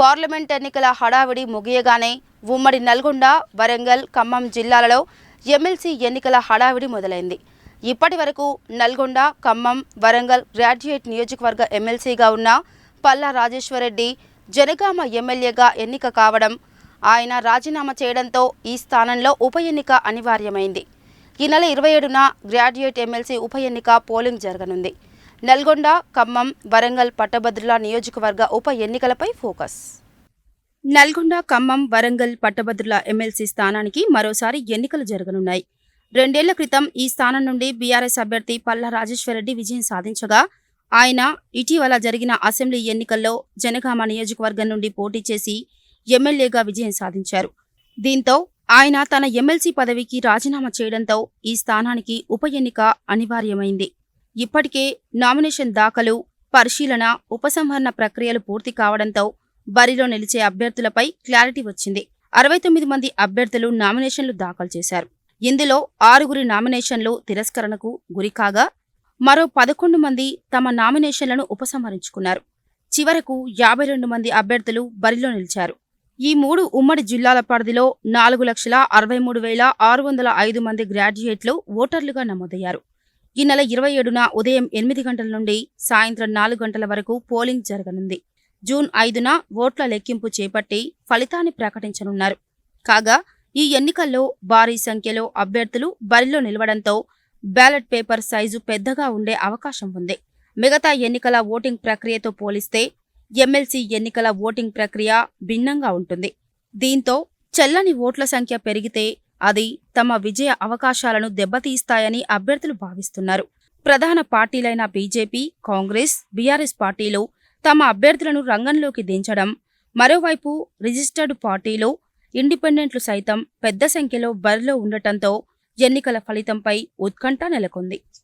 Parliament ఎన్నికల హడావిడి ముగియగానే ఉమ్మడి నల్గొండ వరంగల్ ఖమ్మం జిల్లాలలో ఎమ్మెల్సీ ఎన్నికల హడావిడి మొదలైంది. ఇప్పటి వరకు నల్గొండ ఖమ్మం వరంగల్ గ్రాడ్యుయేట్ నియోజకవర్గ ఎమ్మెల్సీగా ఉన్న పల్లా రాజేశ్వరరెడ్డి జనగామ ఎమ్మెల్యేగా ఎన్నిక కావడం ఆయన రాజీనామా చేయడంతో ఈ స్థానంలో ఉప ఎన్నిక అనివార్యమైంది. ఈ నెల ఇరవై ఏడున గ్రాడ్యుయేట్ ఎమ్మెల్సీ ఉప ఎన్నిక పోలింగ్ జరగనుంది. నల్గొండ ఖమ్మం వరంగల్ పట్టభద్రుల నియోజకవర్గ ఉప ఎన్నికలపై ఫోకస్. నల్గొండ ఖమ్మం వరంగల్ పట్టభద్రుల ఎమ్మెల్సీ స్థానానికి మరోసారి ఎన్నికలు జరగనున్నాయి. రెండేళ్ళ క్రితం ఈ స్థానం నుండి బీఆర్ఎస్ అభ్యర్థి పల్లా రాజేశ్వరరెడ్డి విజయం సాధించగా ఆయన ఇటీవల జరిగిన అసెంబ్లీ ఎన్నికల్లో జనగామ నియోజకవర్గం నుండి పోటీ చేసి ఎమ్మెల్యేగా విజయం సాధించారు. దీంతో ఆయన తన ఎమ్మెల్సీ పదవికి రాజీనామా చేయడంతో ఈ స్థానానికి ఉప ఎన్నిక అనివార్యమైంది. ఇప్పటికే నామినేషన్ దాఖలు పరిశీలన ఉపసంహరణ ప్రక్రియలు పూర్తి కావడంతో బరిలో నిలిచే అభ్యర్థులపై క్లారిటీ వచ్చింది. అరవై తొమ్మిది మంది అభ్యర్థులు నామినేషన్లు దాఖలు చేశారు. ఇందులో ఆరుగురి నామినేషన్లు తిరస్కరణకు గురికాగా మరో పదకొండు మంది తమ నామినేషన్లను ఉపసంహరించుకున్నారు. చివరకు యాభై రెండు మంది అభ్యర్థులు బరిలో నిలిచారు. ఈ మూడు ఉమ్మడి జిల్లాల పరిధిలో నాలుగు లక్షల అరవై మూడు వేల ఆరు వందల ఐదు మంది గ్రాడ్యుయేట్లు ఓటర్లుగా నమోదయ్యారు. ఈ నెల ఇరవై ఏడున ఉదయం ఎనిమిది గంటల నుండి సాయంత్రం నాలుగు గంటల వరకు పోలింగ్ జరగనుంది. జూన్ ఐదున ఓట్ల లెక్కింపు చేపట్టి ఫలితాన్ని ప్రకటించనున్నారు. కాగా ఈ ఎన్నికల్లో భారీ సంఖ్యలో అభ్యర్థులు బరిలో నిలవడంతో బ్యాలెట్ పేపర్ సైజు పెద్దగా ఉండే అవకాశం ఉంది. మిగతా ఎన్నికల ఓటింగ్ ప్రక్రియతో పోలిస్తే ఎమ్మెల్సీ ఎన్నికల ఓటింగ్ ప్రక్రియ భిన్నంగా ఉంటుంది. దీంతో చెల్లని ఓట్ల సంఖ్య పెరిగితే అది తమ విజయ అవకాశాలను దెబ్బతీస్తాయని అభ్యర్థులు భావిస్తున్నారు. ప్రధాన పార్టీలైన బీజేపీ కాంగ్రెస్ బీఆర్ఎస్ పార్టీలు తమ అభ్యర్థులను రంగంలోకి దించడం మరోవైపు రిజిస్టర్డ్ పార్టీలు ఇండిపెండెంట్లు సైతం పెద్ద సంఖ్యలో బరిలో ఉండటంతో ఎన్నికల ఫలితంపై ఉత్కంఠ నెలకొంది.